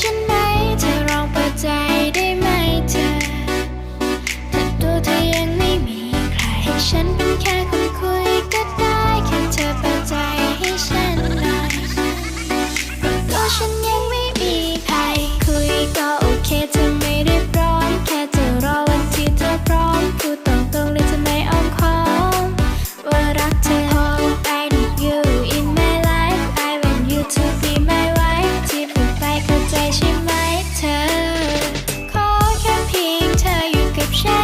ฉันไหมเธอลองเปิดใจได้ไหมเธอ ถ้าตัวเธอยังไม่มีใครฉัน share.